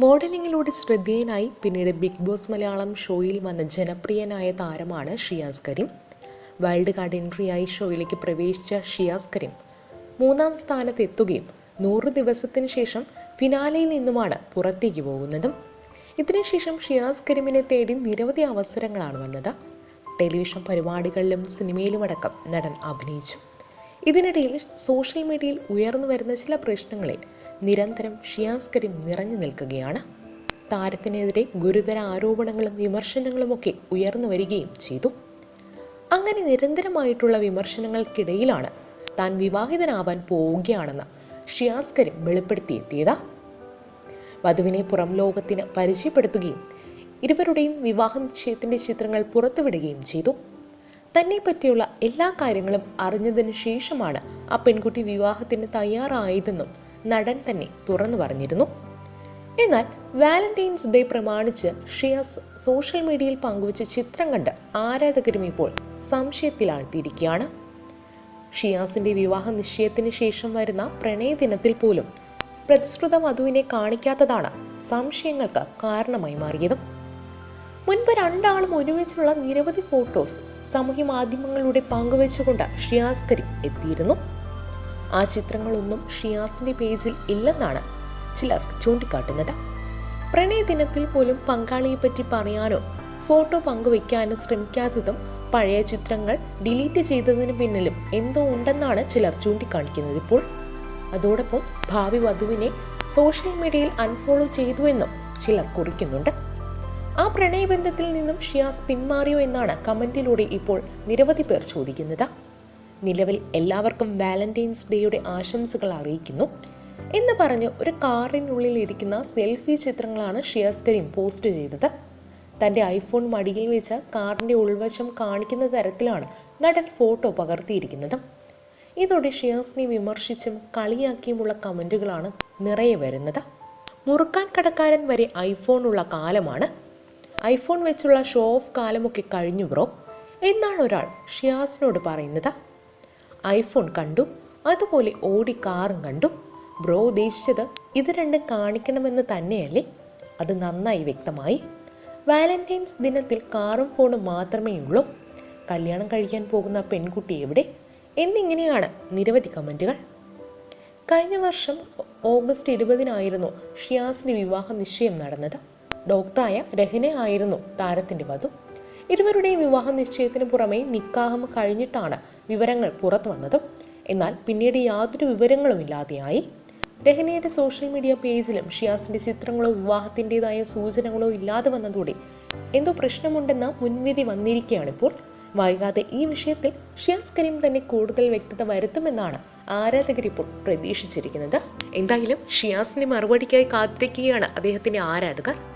മോഡലിംഗിലൂടെ ശ്രദ്ധേയനായി പിന്നീട് big boss Malayalam ഷോയിൽ വന്ന ജനപ്രിയനായ താരമാണ് ഷിയാസ് കരീം. വൈൽഡ് കാർഡ് എൻട്രിയായി ഷോയിലേക്ക് പ്രവേശിച്ച ഷിയാസ് കരീം മൂന്നാം സ്ഥാനത്തെത്തുകയും നൂറ് ദിവസത്തിന് ശേഷം ഫിനാലയിൽ നിന്നുമാണ് പുറത്തേക്ക് പോകുന്നതും. ഇതിനുശേഷം ഷിയാസ് കരീമിനെ തേടി നിരവധി അവസരങ്ങളാണ് വന്നത്. ടെലിവിഷൻ പരിപാടികളിലും സിനിമയിലുമടക്കം നടൻ അഭിനയിച്ചു. ഇതിനിടയിൽ സോഷ്യൽ മീഡിയയിൽ ഉയർന്നു വരുന്ന ചില പ്രശ്നങ്ങളിൽ നിരന്തരം ഷിയാസ്കരും നിറഞ്ഞു നിൽക്കുകയാണ്. താരത്തിനെതിരെ ഗുരുതര ആരോപണങ്ങളും വിമർശനങ്ങളുമൊക്കെ ഉയർന്നു വരികയും ചെയ്തു. അങ്ങനെ നിരന്തരമായിട്ടുള്ള വിമർശനങ്ങൾക്കിടയിലാണ് താൻ വിവാഹിതനാവാൻ പോവുകയാണെന്ന് ഷിയാസ്കരും വെളിപ്പെടുത്തിയെത്തിയത്. വധുവിനെ പുറം ലോകത്തിന് പരിചയപ്പെടുത്തുകയും ഇരുവരുടെയും വിവാഹ നിശ്ചയത്തിന്റെ ചിത്രങ്ങൾ പുറത്തുവിടുകയും ചെയ്തു. തന്നെ പറ്റിയുള്ള എല്ലാ കാര്യങ്ങളും അറിഞ്ഞതിന് ശേഷമാണ് ആ പെൺകുട്ടി വിവാഹത്തിന് തയ്യാറായതെന്നും നടൻ തന്നെ തുറന്നു പറഞ്ഞിരുന്നു. എന്നാൽ വാലന്റൈൻസ് ഡേ പ്രമാണിച്ച് ഷിയാസ് സോഷ്യൽ മീഡിയയിൽ പങ്കുവച്ച ചിത്രം കണ്ട് ആരാധകരും ഇപ്പോൾ സംശയത്തിലാഴ്ത്തിയിരിക്കുകയാണ്. ഷിയാസിന്റെ വിവാഹ നിശ്ചയത്തിന് ശേഷം വരുന്ന പ്രണയദിനത്തിൽ പോലും പ്രതിശ്രുത വധുവിനെ കാണിക്കാത്തതാണ് സംശയങ്ങൾക്ക് കാരണമായി മാറിയതും. മുൻപ് രണ്ടാളും ഒരുമിച്ചുള്ള നിരവധി ഫോട്ടോസ് സാമൂഹ്യ മാധ്യമങ്ങളിലൂടെ പങ്കുവെച്ചുകൊണ്ട് ഷിയാസ് കരീം എത്തിയിരുന്നു. ആ ചിത്രങ്ങളൊന്നും ഷിയാസിന്റെ പേജിൽ ഇല്ലെന്നാണ് ചിലർ ചൂണ്ടിക്കാട്ടുന്നത്. പ്രണയ ദിനത്തിൽ പോലും പങ്കാളിയെപ്പറ്റി പറയാനോ ഫോട്ടോ പങ്കുവെക്കാനോ ശ്രമിക്കാത്തതും പഴയ ചിത്രങ്ങൾ ഡിലീറ്റ് ചെയ്തതിന് പിന്നിലും എന്തോ ഉണ്ടെന്നാണ് ചിലർ ചൂണ്ടിക്കാണിക്കുന്നത് ഇപ്പോൾ. അതോടൊപ്പം ഭാവി വധുവിനെ സോഷ്യൽ മീഡിയയിൽ അൺഫോളോ ചെയ്തുവെന്നും ചിലർ കുറിക്കുന്നുണ്ട്. ആ പ്രണയബന്ധത്തിൽ നിന്നും ഷിയാസ് പിന്മാറിയോ എന്നാണ് കമന്റിലൂടെ ഇപ്പോൾ നിരവധി പേർ ചോദിക്കുന്നത്. നിലവിൽ എല്ലാവർക്കും വാലന്റൈൻസ് ഡേയുടെ ആശംസകൾ അറിയിക്കുന്നു എന്ന് പറഞ്ഞ് ഒരു കാറിനുള്ളിൽ ഇരിക്കുന്ന സെൽഫി ചിത്രങ്ങളാണ് ഷിയാസ് കരീം പോസ്റ്റ് ചെയ്തത്. തന്റെ ഐഫോൺ മടിയിൽ വെച്ച് കാറിന്റെ ഉൾവശം കാണിക്കുന്ന തരത്തിലാണ് നടൻ ഫോട്ടോ പകർത്തിയിരിക്കുന്നത്. ഇതോടെ ഷിയാസിനെ വിമർശിച്ചും കളിയാക്കിയുമുള്ള കമന്റുകളാണ് നിറയെ വരുന്നത്. മുറുക്കാൻ കടക്കാരൻ വരെ ഐഫോണുള്ള കാലമാണ്. ഐഫോൺ വെച്ചുള്ള ഷോ ഓഫ് കാലമൊക്കെ കഴിഞ്ഞു ബ്രോ. എന്നാണ് ഒരാൾ ഷിയാസിനോട് പറയുന്നത്. ഐഫോൺ കണ്ടു അതുപോലെ ഓടി കാറും കണ്ടു ബ്രോ ഉദ്ദേശിച്ചത് ഇത് രണ്ടും കാണിക്കണമെന്ന് തന്നെയല്ലേ? അത് നന്നായി വ്യക്തമായി. വാലന്റൈൻസ് ദിനത്തിൽ കാറും ഫോണും മാത്രമേ ഉള്ളൂ. കല്യാണം കഴിക്കാൻ പോകുന്ന പെൺകുട്ടി എവിടെ? എന്നിങ്ങനെയാണ് നിരവധി കമന്റുകൾ. കഴിഞ്ഞ വർഷം ഓഗസ്റ്റ് ഇരുപതിനായിരുന്നു ഷിയാസിന്റെ വിവാഹ നിശ്ചയം നടന്നത്. ഡോക്ടറായ രഹിനെ ആയിരുന്നു താരത്തിന്റെ വധു. ഇരുവരുടെയും വിവാഹ നിശ്ചയത്തിന് പുറമെ നിക്കാഹം കഴിഞ്ഞിട്ടാണ് വിവരങ്ങൾ പുറത്തു വന്നത്. എന്നാൽ പിന്നീട് യാതൊരു വിവരങ്ങളും ഇല്ലാതെയായി. രഹനയുടെ സോഷ്യൽ മീഡിയ പേജിലും ഷിയാസിന്റെ ചിത്രങ്ങളോ വിവാഹത്തിന്റെതായ സൂചനകളോ ഇല്ലാതെ വന്നതോടെ എന്തോ പ്രശ്നമുണ്ടെന്ന മുൻവിധി വന്നിരിക്കുകയാണിപ്പോൾ. വൈകാതെ ഈ വിഷയത്തിൽ ഷിയാസ് കരീം തന്നെ കൂടുതൽ വ്യക്തത വരുത്തുമെന്നാണ് ആരാധകർ ഇപ്പോൾ പ്രതീക്ഷിച്ചിരിക്കുന്നത്. എന്തായാലും ഷിയാസിന്റെ മറുപടിക്കായി കാത്തിരിക്കുകയാണ് അദ്ദേഹത്തിന്റെ ആരാധകർ.